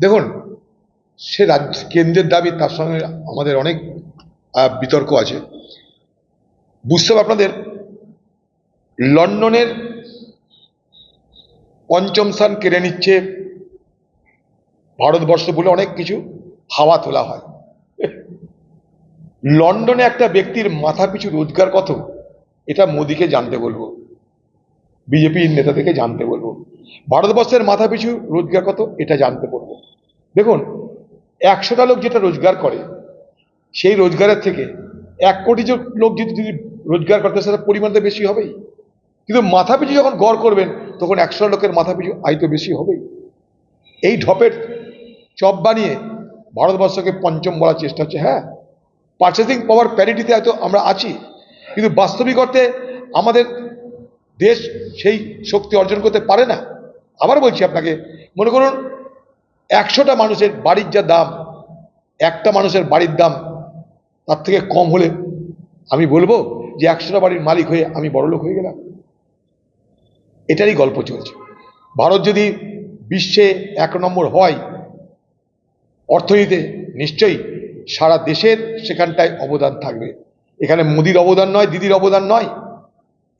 দেখুন, সে রাজ্য, কেন্দ্রের দাবি, তার সঙ্গে আমাদের অনেক বিতর্ক আছে। বুঝতে হবে আপনাদের, লন্ডনের পঞ্চম স্থান কেড়ে নিচ্ছে ভারতবর্ষ বলে অনেক কিছু হাওয়া তোলা হয়। লন্ডনে একটা ব্যক্তির মাথা পিছু রোজগার কত? এটা মোদিকে জানতে বলব। বিজেপির নেতাদেরকে জানতে বলব। ভারতবর্ষের মাথা পিছু রোজগার কত? এটা জানতে বলব। দেখুন, একশোটা লোক যেটা রোজগার করে, সেই রোজগারের থেকে এক কোটি জন লোক যদি যদি রোজগার করতে সেটা পরিমাণটা বেশি হবেই। কিন্তু মাথা পিছু যখন গড় করবেন, তখন একশো লোকের মাথা পিছু আয় তো বেশি হবেই। এই ঢপের চপ বানিয়ে ভারতবর্ষকে পঞ্চম বলার চেষ্টা হচ্ছে হ্যাঁ? পার্চেসিং পাওয়ার প্যারিটিতে হয়তো আমরা আছি, কিন্তু বাস্তবিক অর্থে আমাদের দেশ সেই শক্তি অর্জন করতে পারে না। আবার বলছি আপনাকে, মনে করুন একশোটা মানুষের বাড়ির যা দাম, একটা মানুষের বাড়ির দাম, তার থেকে কম হলে আমি বলব যে একশোটা বাড়ির মালিক হয়ে আমি বড়লোক হয়ে গেলাম। এটারই গল্প চলছে। ভারত যদি বিশ্বে এক নম্বর হয়, অর্থনীতিতে নিশ্চয়ই সারা দেশের সেখানটায় অবদান থাকবে। এখানে মোদির অবদান নয়, দিদির অবদান নয়।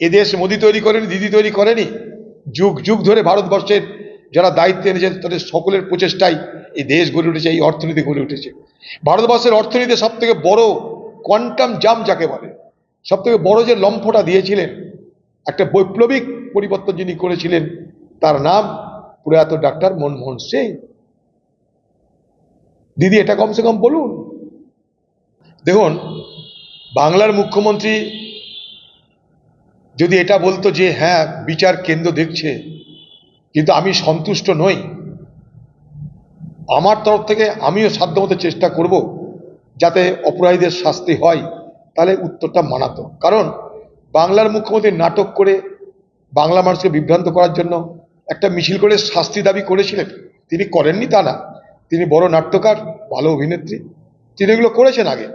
এদেশ মোদি তৈরি করেনি, দিদি তৈরি করেনি। যুগ যুগ ধরে ভারতবর্ষের যারা দায়িত্ব এনেছেন তাদের সকলের প্রচেষ্টায় এই দেশ গড়ে উঠেছে, এই অর্থনীতি গড়ে উঠেছে। ভারতবর্ষের অর্থনীতি সব থেকে বড় কোয়ান্টাম জাম যাকে বলে সব থেকে বড় যে লম্ফটা দিয়েছিলেন, একটা বৈপ্লবিক পরিবর্তন যিনি করেছিলেন, তার নাম প্রয়াত ডাক্তার মনমোহন সিং। দিদি, এটা কমসে কম বলুন। দেখুন, বাংলার মুখ্যমন্ত্রী যদি এটা বলতো যে হ্যাঁ বিচার কেন্দ্র দেখছে কিন্তু আমি সন্তুষ্ট নই। আমার তরফ থেকে আমিও সাধ্যমতো চেষ্টা করব যাতে অপরাধীদের শাস্তি হয়। তাহলে উত্তরটা মানাতো কারণ বাংলার মুখ্যমন্ত্রী নাটক করে বাংলা মানুষকে বিভ্রান্ত করার জন্য একটা মিছিল করে শাস্তি দাবি করেছিলেন। তিনি করেননি তা না। তিনি বড় নাট্যকার, ভালো অভিনেত্রী। তিনি এগুলো করেছেন আগে।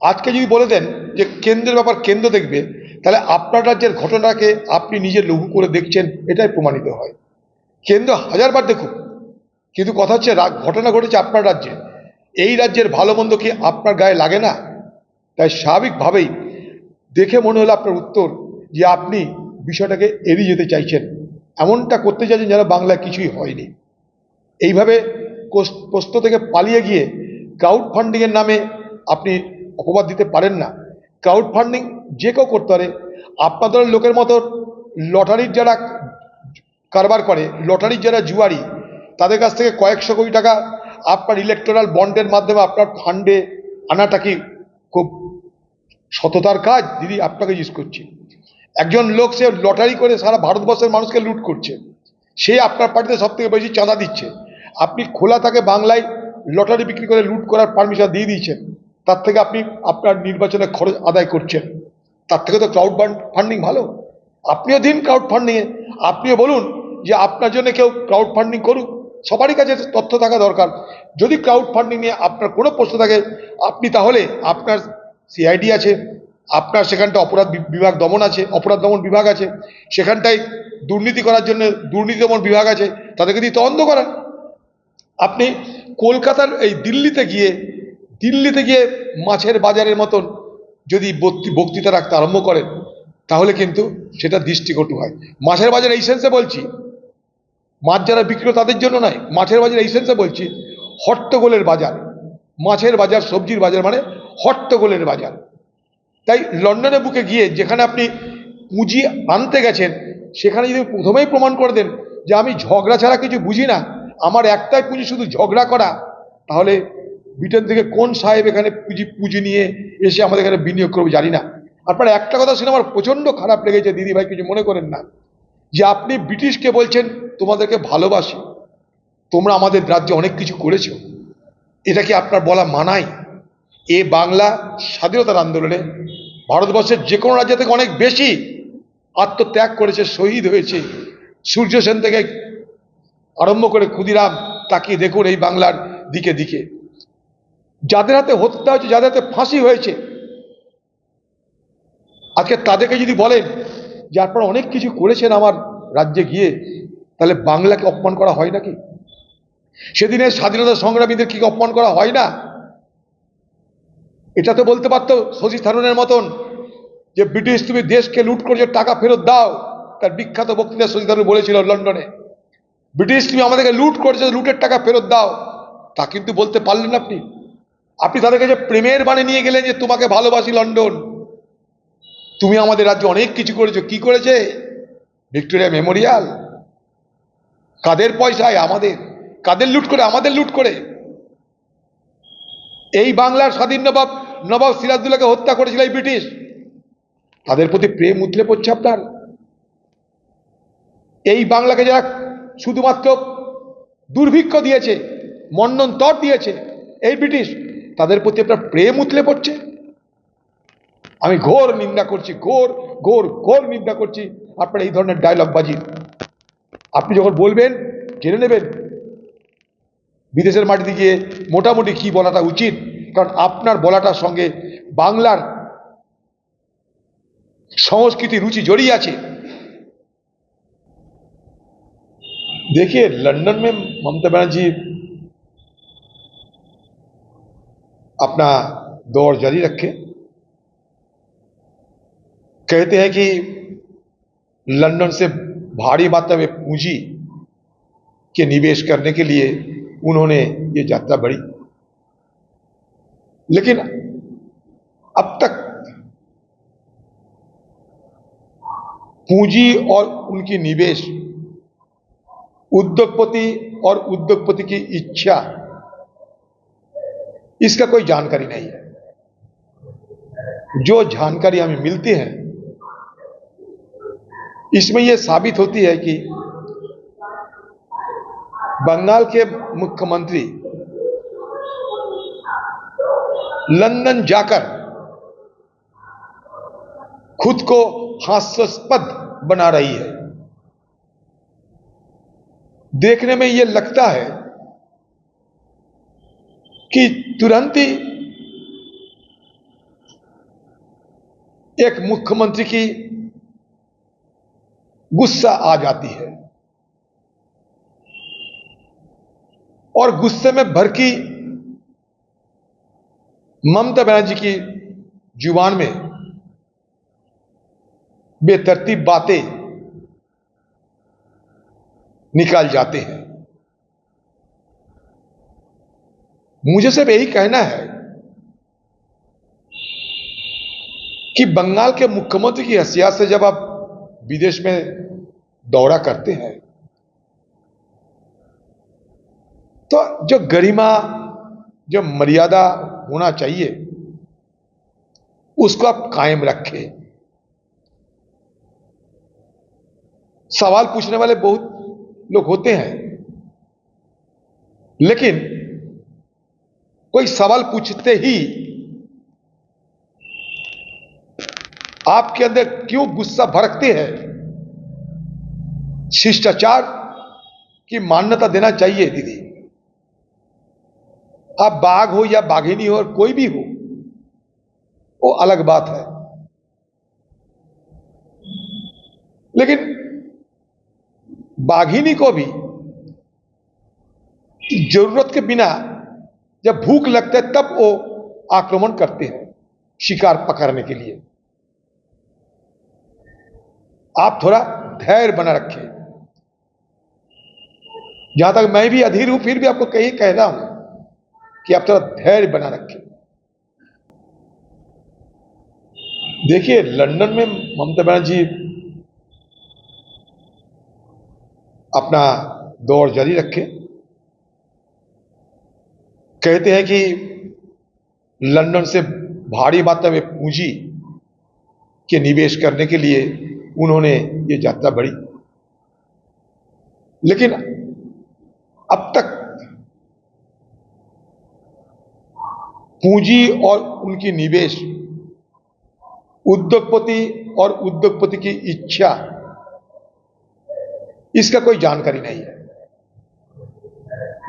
আজকে যদি বলে দেন যে কেন্দ্রের ব্যাপার কেন্দ্র দেখবে, তাহলে আপনার রাজ্যের ঘটনাকে আপনি নিজে লঘু করে দেখছেন, এটাই প্রমাণিত হয়। কেন্দ্র হাজারবার দেখুক। কিন্তু কথা হচ্ছে ঘটনা ঘটেছে আপনার রাজ্যে। এই রাজ্যের ভালো মন্দ কি আপনার গায়ে লাগে না? তাই স্বাভাবিকভাবেই দেখে মনে হলো আপনার উত্তর যে আপনি বিষয়টাকে এড়িয়ে যেতে চাইছেন। এমনটা করতে চাইছেন যেন বাংলায় কিছুই হয়নি। এইভাবে প্রশ্ন থেকে পালিয়ে গিয়ে ক্রাউড ফান্ডিংয়ের নামে আপনি অপবাদ দিতে পারেন না। ক্রাউড ফান্ডিং যে কেউ করতে পারে। আপনাদের লোকের মতো লটারির যারা কারবার করে লটারির যারা জুয়ারি, তাদের কাছ থেকে কয়েকশো কোটি টাকা আপনার ইলেকট্রাল বন্ডের মাধ্যমে আপনার ফান্ডে আনাটা কি খুব সততার কাজ? দিদি, আপনাকে জিজ্ঞেস করছি। একজন লোক সে লটারি করে সারা ভারতবর্ষের মানুষকে লুট করছে। সে আপনার পার্টিতে সব থেকে বেশি চাঁদা দিচ্ছে। আপনি খোলা থাকে বাংলায় লটারি বিক্রি করে লুট করার পারমিশন দিয়ে দিয়েছেন। তার থেকে আপনি আপনার নির্বাচনে খরচ আদায় করছেন। তার থেকে তো ক্রাউড ফান্ডিং ভালো। আপনিও দিন ক্রাউড ফান্ডিংয়ে আপনিও বলুন যে আপনার জন্য কেউ ক্রাউড ফান্ডিং করুক, সবারই কাছে তথ্য থাকা দরকার। যদি ক্রাউড ফান্ডিং নিয়ে আপনার কোনো প্রশ্ন থাকে, আপনি তাহলে আপনার সিআইডি আছে, আপনার সেখানটা অপরাধ বিভাগ দমন আছে, অপরাধ দমন বিভাগ আছে, সেখানটায় দুর্নীতি করার জন্য দুর্নীতি দমন বিভাগ আছে, তাদেরকে দিয়ে তদন্ত করান। আপনি কলকাতার এই দিল্লিতে গিয়ে দিল্লিতে গিয়ে মাছের বাজারের মতন যদি বক্তি- বক্তৃতা রাখতে আরম্ভ করেন, তাহলে কিন্তু সেটা দৃষ্টিকটু হয়। মাছের বাজার এই সেন্সে বলছি মাছ যারা বিক্রি করে তাদের জন্য নয়, মাছের বাজার এই সেন্সে বলছি, হট্টগোলের বাজার। মাছের বাজার, সবজির বাজার মানে হট্টগোলের বাজার। তাই লন্ডনে বুকে গিয়ে যেখানে আপনি পুঁজি আনতে গেছেন, সেখানে যদি প্রথমেই প্রমাণ করে দেন যে আমি ঝগড়া ছাড়া কিছু বুঝি না, আমার একটাই পুঁজি শুধু ঝগড়া করা, তাহলে ব্রিটেন থেকে কোন সাহেব এখানে পুঁজি পুঁজি নিয়ে এসে আমাদের এখানে বিনিয়োগ করবে জানি না। আপনার একটা কথা শুনে আমার প্রচণ্ড খারাপ লেগেছে দিদি ভাই কিছু মনে করেন না। যে আপনি ব্রিটিশকে বলছেন, তোমাদেরকে ভালোবাসি। তোমরা আমাদের রাজ্যে অনেক কিছু করেছ। এটা কি আপনার বলা মানায়? এ বাংলা স্বাধীনতার আন্দোলনে ভারতবর্ষের যে কোনো রাজ্য থেকে অনেক বেশি আত্মত্যাগ করেছে, শহীদ হয়েছে। সূর্য সেন থেকে আরম্ভ করে ক্ষুদিরাম তাকিয়ে দেখুন এই বাংলার দিকে দিকে। যাদের হাতে হত্যা হয়েছে, যাদের হাতে ফাঁসি হয়েছে, আজকে তাদেরকে যদি বলেন যে আপনারা অনেক কিছু করেছেন আমার রাজ্যে গিয়ে, তাহলে বাংলাকে অপমান করা হয় নাকি? সেদিনের স্বাধীনতা সংগ্রামীদের কি অপমান করা হয় না? এটা তো বলতে পারতো শশী থারুনের মতন, যে ব্রিটিশ তুমি দেশকে লুট করেছ, টাকা ফেরত দাও। তার বিখ্যাত বক্তৃতা শশী থারুর বলেছিল লন্ডনে। ব্রিটিশ তুমি আমাদেরকে লুট করেছ, লুটের টাকা ফেরত দাও। তা কিন্তু বলতে পারলেন আপনি। আপনি তাদেরকে যে প্রেমের বাণী নিয়ে গেলেন যে তোমাকে ভালোবাসি লন্ডন তুমি আমাদের রাজ্যে অনেক কিছু করেছ। কি করেছে? ভিক্টোরিয়া মেমোরিয়াল কাদের পয়সায়? আমাদের। কাদের লুট করে? আমাদের লুট করে। এই বাংলার স্বাধীন নবাব নবাব সিরাজদুল্লাহকে হত্যা করেছিল এই ব্রিটিশ। তাদের প্রতি প্রেম উতলে পড়ছে আপনার। এই বাংলাকে যারা শুধুমাত্র দুর্ভিক্ষ দিয়েছে মন্ডন তর দিয়েছে, এই ব্রিটিশ, তাদের প্রতি আপনার প্রেম উতলে পড়ছে। আমি ঘোর নিন্দা করছি ঘোর ঘোর ঘোর নিন্দা করছি আপনার এই ধরনের ডায়লগ বাজি আপনি যখন বলবেন জেনে নেবেন বিদেশের মাটিতে গিয়ে মোটামুটি কি বলাটা উচিত কারণ আপনার বলাটার সঙ্গে বাংলার সংস্কৃতি রুচি জড়িয়ে আছে देखिए लंदन में ममता बनर्जी अपना दौर जारी रखे कहते हैं कि लंदन से भारी मात्रा में पूंजी के निवेश करने के लिए उन्होंने ये यात्रा बढ़ी। लेकिन अब तक पूंजी और उनकी निवेश, उद्योगपति और उद्योगपति की इच्छा, इसका कोई जानकारी नहीं है। जो जानकारी हमें मिलती है इसमें यह साबित होती है कि बंगाल के मुख्यमंत्री लंदन जाकर खुद को हास्यास्पद बना रही है। देखने में यह लगता है कि तुरंत ही एक मुख्यमंत्री की गुस्सा आ जाती है। और गुस्से में भड़की ममता बनर्जी की ज़ुबान में बेतरतीब बातें निकाल जाते हैं। मुझे सिर्फ़ यही कहना है कि बंगाल के मुख्यमंत्री की हैसियत से जब आप विदेश में दौरा करते हैं। तो जो गरिमा, जो मर्यादा होना चाहिए, उसको आप कायम रखें। सवाल पूछने वाले बहुत लोग होते हैं, लेकिन कोई सवाल पूछते ही आपके अंदर क्यों गुस्सा भड़कते हैं? शिष्टाचार की मान्यता देना चाहिए दीदी। आप बाघ हो या बाघिनी हो और कोई भी हो, वो अलग बात है। लेकिन बाघिनी को भी ज़रूरत के बिना जब भूख लगता है तब वो आक्रमण करते हैं, शिकार पकड़ने के लिए। आप थोड़ा धैर्य बना रखें। जहाँ तक मैं भी अधीर हूँ, फिर भी आपको कहीं कह रहा हूँ कि आप थोड़ा धैर्य बना रखें। देखिए, लंदन में ममता बनर्जी अपना दौर जारी रखे। कहते हैं कि लंदन से भारी मात्रा में पूंजी के निवेश करने के लिए उन्होंने ये यात्रा बढ़ी लेकिन अब तक पूंजी और उनकी निवेश, उद्योगपति और उद्योगपति की इच्छा, इसका कोई जानकारी नहीं है।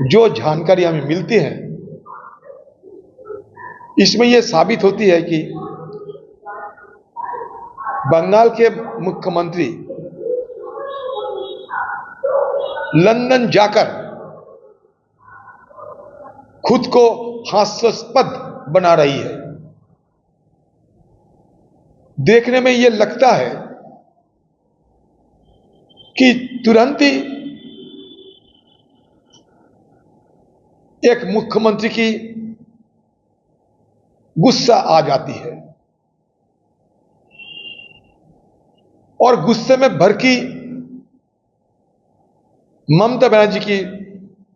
जो जानकारी हमें मिलती है, इसमें यह साबित होती है कि बंगाल के मुख्यमंत्री लंदन जाकर खुद को हास्यास्पद बना रही है। देखने में यह लगता है कि तुरंत ही एक मुख्यमंत्री की गुस्सा आ जाती है। और गुस्से में भड़की ममता बनर्जी की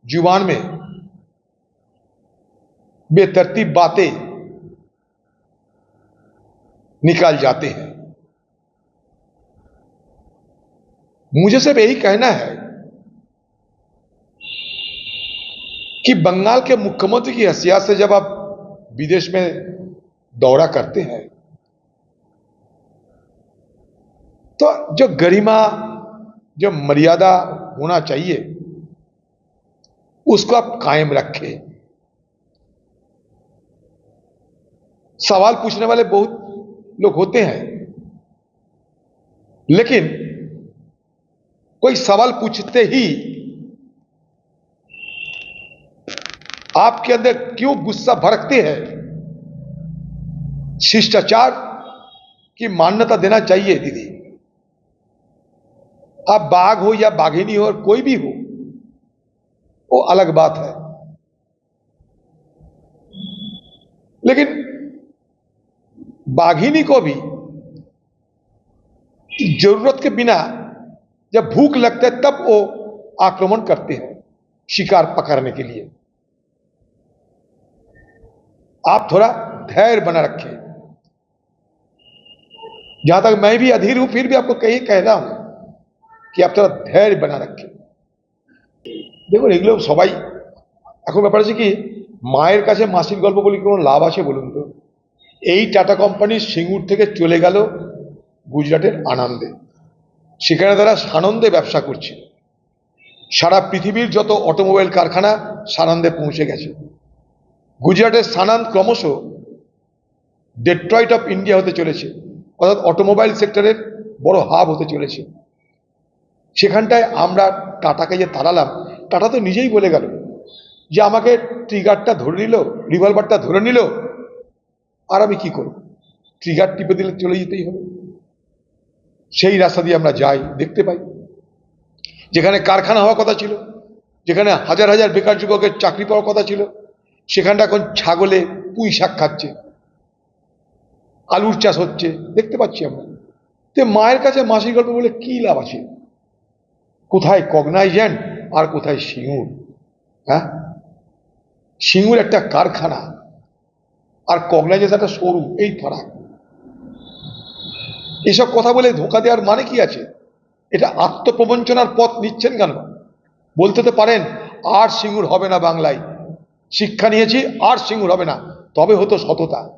ज़ुबान में बेतरतीब बातें निकाल जाते हैं। मुझे सिर्फ़ यही कहना है कि बंगाल के मुख्यमंत्री की हैसियत से जब आप विदेश में दौरा करते हैं तो जो गरिमा, जो मर्यादा होना चाहिए, उसको आप कायम रखें। सवाल पूछने वाले बहुत लोग होते हैं, लेकिन कोई सवाल पूछते ही आपके अंदर क्यों गुस्सा भड़कते हैं? शिष्टाचार की मान्यता देना चाहिए, दीदी। आप बाघ हो या बाघिनी हो और कोई भी हो, वो अलग बात है। लेकिन बाघिनी को भी ज़रूरत के बिना जब भूख लगता है तब वो आक्रमण करते हैं, शिकार पकड़ने के लिए। आप थोड़ा धैर्य बना रखें। जहाँ तक मैं भी अधीर हूँ, फिर भी आपको कहीं कह रहा हूँ কি আপনারা ধ্যান বানা রাখেন দেখুন এগুলো সবাই এখন ব্যাপার আছে কি, মায়ের কাছে মাসির গল্প বলি, কোনো লাভ আছে বলুন তো? এই টাটা কোম্পানি সিঙ্গুর থেকে চলে গেল গুজরাটের আনন্দে। সেখানে তারা সানন্দে ব্যবসা করছে। সারা পৃথিবীর যত অটোমোবাইল কারখানা সানন্দে পৌঁছে গেছে। গুজরাটের সানন্দ ক্রমশ ডেট্রয়েট অফ ইন্ডিয়া হতে চলেছে। অর্থাৎ অটোমোবাইল সেক্টরের বড় হাব হতে চলেছে। সেখানটায় আমরা টাটাকে যে তাড়ালাম, টাটা তো নিজেই বলে গেল যে আমাকে ট্রিগারটা ধরে নিল রিভলভারটা ধরে নিল, আর আমি কি করব? ট্রিগার টিপে দিলে চলে যেতেই হবে। সেই রাস্তা দিয়ে আমরা যাই, দেখতে পাই। যেখানে কারখানা হওয়ার কথা ছিল, যেখানে হাজার হাজার বেকার যুবকের চাকরি পাওয়ার কথা ছিল, সেখানটা এখন ছাগলে পুঁই শাক খাচ্ছে, আলুর চাষ হচ্ছে, দেখতে পাচ্ছি আমরা। তো মায়ের কাছে মাসির গল্প বলে কী লাভ আছে? কোথায় কগনাইজেন্ট আর কোথায় সিঙ্গুর হ্যাঁ? সিঙ্গুর একটা কারখানা আর কগনাইজেন্ট একটা শোরুম, এই ফারাক। এসব কথা বলে ধোকা দেওয়ার মানে কি আছে? এটা আত্মপ্রবঞ্চনার পথ নিচ্ছেন কেন? বলতে তো পারেন, আর সিঙ্গুর হবে না বাংলায়। শিক্ষা নিয়েছি, আর সিঙ্গুর হবে না। তবে হতো সততা।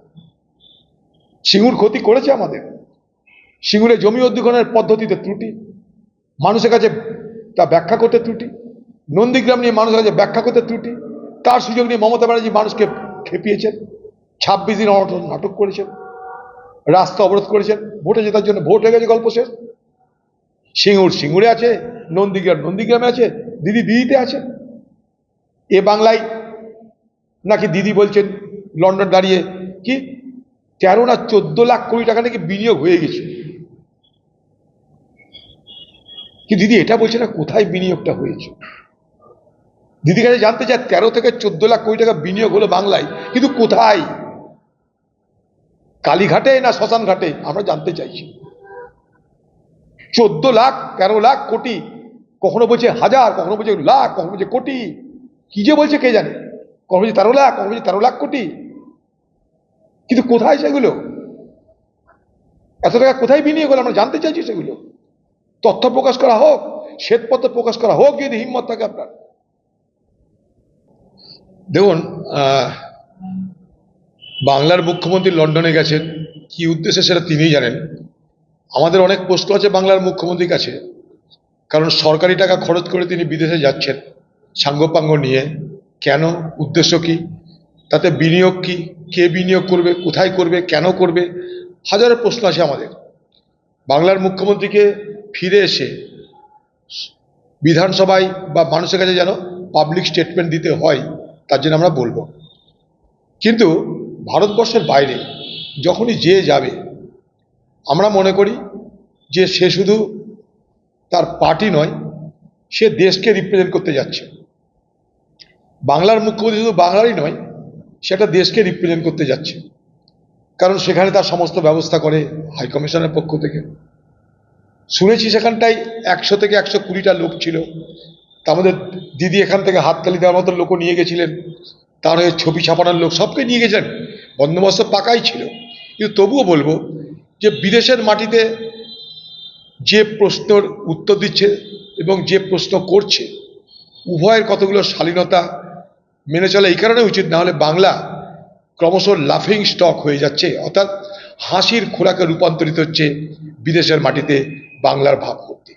সিঙ্গুর ক্ষতি করেছে আমাদের। সিঙ্গুরে জমি অধিগ্রহণের পদ্ধতিতে ত্রুটি। মানুষের কাছে তা ব্যাখ্যা করতে ত্রুটি। নন্দীগ্রাম নিয়ে মানুষের কাছে ব্যাখ্যা করতে ত্রুটি। তার সুযোগ নিয়ে মমতা ব্যানার্জি মানুষকে খেপিয়েছেন। ছাব্বিশ দিন অনশন নাটক করেছেন। রাস্তা অবরোধ করেছেন। ভোটে জেতার জন্য ভোট হয়ে গেছে গল্প শেষ। সিঙ্গুর সিঙ্গুরে আছে, নন্দীগ্রাম নন্দীগ্রামে আছে, দিদি দিদিতে আছে। এ বাংলায় নাকি দিদি বলছেন, লন্ডন দাঁড়িয়ে কি তেরো না চোদ্দ লাখ কোটি টাকা নাকি বিনিয়োগ হয়ে গেছে। কি দিদি, এটা বলছে না কোথায় বিনিয়োগটা হয়েছে? দিদি কাছে জানতে চায়, তেরো থেকে চোদ্দ লাখ কোটি টাকা বিনিয়োগ হলো বাংলায়, কিন্তু কোথায়? কালীঘাটে না শ্মশান ঘাটে আমরা জানতে চাইছি। চোদ্দ লাখ, তেরো লাখ কোটি, কখনো বলছে হাজার, কখনো বলছে লাখ, কখনো বলছে কোটি। কি যে বলছে কে জানে? কখনো বলছে তেরো লাখ, কখনো বলছে তেরো লাখ কোটি। কিন্তু কোথায় সেগুলো? এত টাকা কোথায় বিনিয়োগ হলো? আমরা জানতে চাইছি সেগুলো। তথ্য প্রকাশ করা হোক, শ্বেতপত্র প্রকাশ করা হোক, যদি হিম্মত থাকে আপনার। দেখুন বাংলার মুখ্যমন্ত্রী লন্ডনে গেছেন, কি উদ্দেশ্যে সেটা তিনিই জানেন। আমাদের অনেক প্রশ্ন আছে বাংলার মুখ্যমন্ত্রীর কাছে, কারণ সরকারি টাকা খরচ করে তিনি বিদেশে যাচ্ছেন, সাঙ্গপাঙ্গ নিয়ে। কেন? উদ্দেশ্য কি? তাতে বিনিয়োগ কি? কে বিনিয়োগ করবে? কোথায় করবে? কেন করবে? হাজারো প্রশ্ন আছে আমাদের। বাংলার মুখ্যমন্ত্রীকে ফিরে এসে বিধানসভায় বা মানুষের কাছে যেন পাবলিক স্টেটমেন্ট দিতে হয়, তার জন্য আমরা বলব। কিন্তু ভারতবর্ষের বাইরে যখনই যে যাবে, আমরা মনে করি যে সে শুধু তার পার্টি নয়, সে দেশকে রিপ্রেজেন্ট করতে যাচ্ছে। বাংলার মুখ্যমন্ত্রী শুধু বাংলারই নয় সেটা দেশকে রিপ্রেজেন্ট করতে যাচ্ছে। কারণ সেখানে তার সমস্ত ব্যবস্থা করে হাইকমিশনের পক্ষ থেকে। শুনেছি সেখানটায় একশো থেকে একশো কুড়িটা লোক ছিল। তা আমাদের দিদি এখান থেকে হাততালি দেওয়ার মতো লোকও নিয়ে গেছিলেন। তার হয়ে ছবি ছাপানোর লোক সবকে নিয়ে গেছেন। বন্দোবস্ত পাকাই ছিল। কিন্তু তবুও বলব যে বিদেশের মাটিতে যে প্রশ্নর উত্তর দিচ্ছে এবং যে প্রশ্ন করছে, উভয়ের কতগুলো শালীনতা মেনে চলা এই কারণে উচিত না হলে বাংলা ক্রমশ লাফিং স্টক হয়ে যাচ্ছে। অর্থাৎ হাসির খোরাকে রূপান্তরিত হচ্ছে বিদেশের মাটিতে বাংলার ভাবমূর্তি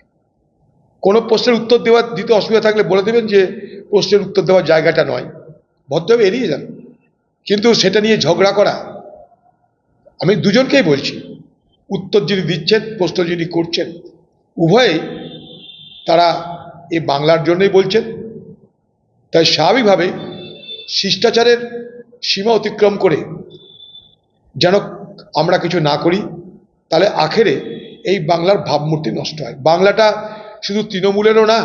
কোনো প্রশ্নের উত্তর দেওয়া দিতে অসুবিধা থাকলে বলে দেবেন যে, প্রশ্নের উত্তর দেওয়ার জায়গাটা নয়। ভদ্রভাবে এড়িয়ে যান। কিন্তু সেটা নিয়ে ঝগড়া করা, আমি দুজনকেই বলছি। উত্তর যিনি দিচ্ছেন, প্রশ্ন যিনি করছেন, উভয়েই তারা এই বাংলার জন্যই বলছেন। তাই স্বাভাবিকভাবে শিষ্টাচারের সীমা অতিক্রম করে যেন আমরা কিছু না করি, তাহলে আখেরে এই বাংলার ভাবমূর্তি নষ্ট হয়। বাংলাটা শুধু তৃণমূলেরও না,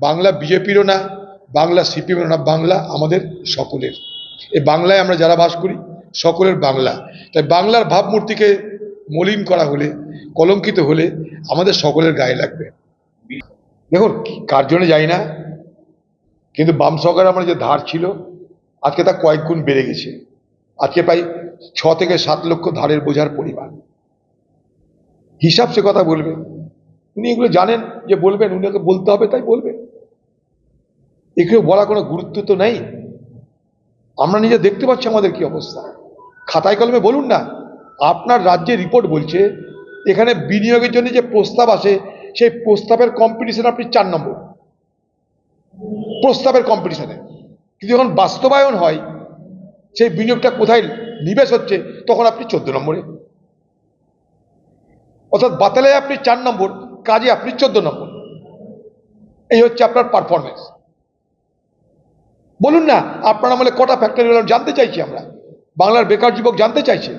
বাংলা বিজেপিরও না, বাংলা সিপিএমেরও না, বাংলা আমাদের সকলের। এই বাংলায় আমরা যারা বাস করি, সকলের বাংলা। তাই বাংলার ভাবমূর্তিকে মলিন করা হলে, কলঙ্কিত হলে আমাদের সকলের গায়ে লাগবে। দেখুন, কার জন্য যাই না? কিন্তু বাম সরকার আমার যে ধার ছিল, আজকে তা কয়েক গুণ বেড়ে গেছে। আজকে প্রায় ছ থেকে সাত লক্ষ ধারের বোঝার পরিমাণ। হিসাব সে কথা বলবে। উনি এগুলো জানেন যে বলবেন উনাকে বলতে হবে, তাই বলবে। এগুলো বলা কোনো গুরুত্ব তো নেই। আমরা নিজে দেখতে পাচ্ছি আমাদের কি অবস্থা। খাতায় কলমে বলুন না, আপনার রাজ্যে রিপোর্ট বলছে, এখানে বিনিয়োগের জন্য যে প্রস্তাব আসে, সেই প্রস্তাবের কম্পিটিশন আপনি চার নম্বর। প্রস্তাবের কম্পিটিশনে কিন্তু যখন বাস্তবায়ন হয়, সেই বিনিয়োগটা কোথায় নিবেশ হচ্ছে, তখন আপনি চোদ্দ নম্বরে। অর্থাৎ বাতালে আপনি চার নম্বর, কাজে আপনি চোদ্দ নম্বর। এই হচ্ছে আপনার পারফরমেন্স বলুন না, আপনার আমলে কটা ফ্যাক্টরি জানতে চাইছি আমরা। বাংলার বেকার যুবক জানতে চাইছে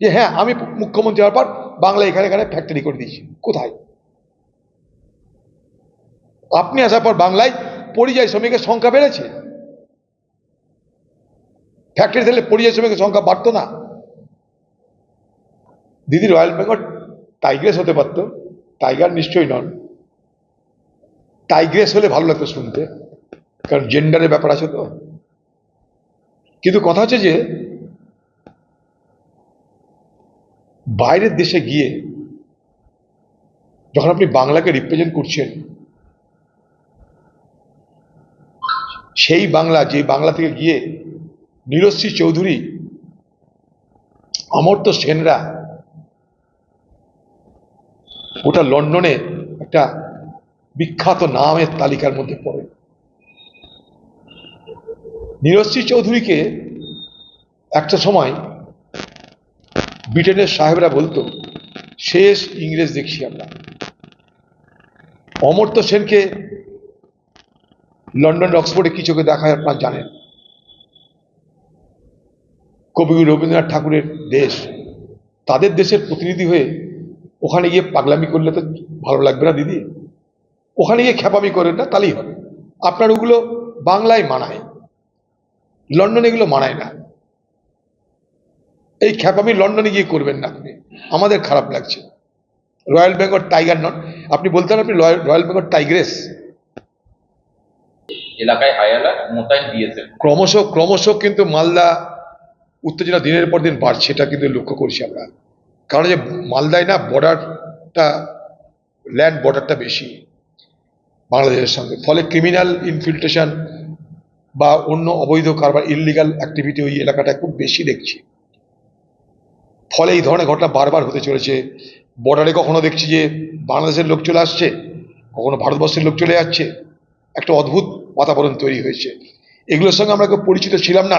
যে হ্যাঁ আমি মুখ্যমন্ত্রী হওয়ার পর বাংলা এখানে এখানে ফ্যাক্টরি করে দিয়েছি। কোথায়? আপনি আসার পর বাংলায় পরিযায়ী শ্রমিকের সংখ্যা বেড়েছে? ফ্যাক্টরি থাকলে পরিযায়ী শ্রমিকের সংখ্যা বাড়তো না? দিদি রয়্যাল বেঙ্গল টাইগ্রেস হতে পারতো। টাইগার নিশ্চয়ই নন। টাইগ্রেস হলে ভালো লাগতো শুনতে, কারণ জেন্ডারের ব্যাপার আছে তো। কিন্তু কথা হচ্ছে যে, বাইরের দেশে গিয়ে যখন আপনি বাংলাকে রিপ্রেজেন্ট করছেন, সেই বাংলা, যে বাংলা থেকে গিয়ে নীরশ্রী চৌধুরী, অমর্ত্য সেনরা ওটা লন্ডনে একটা বিখ্যাত নামের তালিকার মধ্যে পড়ে। নীরশ্রী চৌধুরীকে একটা সময় ব্রিটেনের সাহেবরা বলতো, শেষ ইংরেজ দেখছি আমরা। অমর্ত্য সেনকে লন্ডন অক্সফোর্ডে কি চোখে দেখা হয় আপনারা জানেন। কবিগুরু রবীন্দ্রনাথ ঠাকুরের দেশ, তাদের দেশের প্রতিনিধি হয়ে ওখানে গিয়ে পাগলামি করলে তো ভালো লাগবে না দিদি? ওখানে গিয়ে খ্যাপামি করেন না তাহলেই হবে। আপনার ওগুলো বাংলায় মানায়। লন্ডনে এগুলো মানায় না। এই খ্যাপামি লন্ডনে গিয়ে করবেন না আপনি। আমাদের খারাপ লাগছে। রয়্যাল বেঙ্গল টাইগার নন আপনি বলতে পারেন আপনি রয়্যাল বেঙ্গল টাইগ্রেস? এলাকায় আয়ালা মোতায়েন বিএসএফ ক্রমশ ক্রমশ কিন্তু মালদা উত্তেজনা দিনের পর দিন বাড়ছে এটা কিন্তু লক্ষ্য করছি আমরা। কারণ যে মালদায় না বর্ডারটা ল্যান্ড বর্ডারটা বেশি বাংলাদেশের সঙ্গে। ফলে ক্রিমিনাল ইনফিল্ট্রেশন বা অন্য অবৈধ কারবার ইললিগাল অ্যাক্টিভিটি ওই এলাকাটায় খুব বেশি দেখছি। ফলে এই ধরনের ঘটনা বারবার হতে চলেছে। বর্ডারে কখনো দেখছি যে বাংলাদেশের লোক চলে আসছে, কখনো ভারতবর্ষের লোক চলে যাচ্ছে। একটা অদ্ভুত বাতাবরণ তৈরি হয়েছে। এগুলোর সঙ্গে আমরা কেউ পরিচিত ছিলাম না।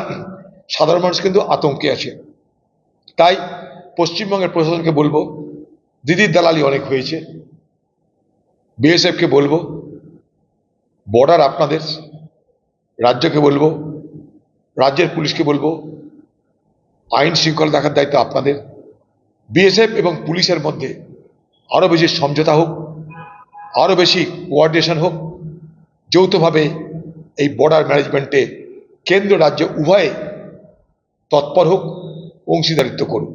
সাধারণ মানুষ কিন্তু আতঙ্কে আছে। তাই পশ্চিমবঙ্গের প্রশাসনকে বলব, দিদির দালালি অনেক হয়েছে, বিএসএফকে বলব, বর্ডার আপনাদের, রাজ্যকে বলব, রাজ্যের পুলিশকে বলব, আইন শৃঙ্খলা দেখার দায়িত্ব আপনাদের, বিএসএফ এবং পুলিশের মধ্যে আরও বেশি সমঝোতা হোক আরও বেশি কোঅর্ডিনেশন হোক, যৌথভাবে এই বর্ডার ম্যানেজমেন্টে কেন্দ্র রাজ্য উভয়ে তৎপর হোক, অংশীদারিত্ব করুক।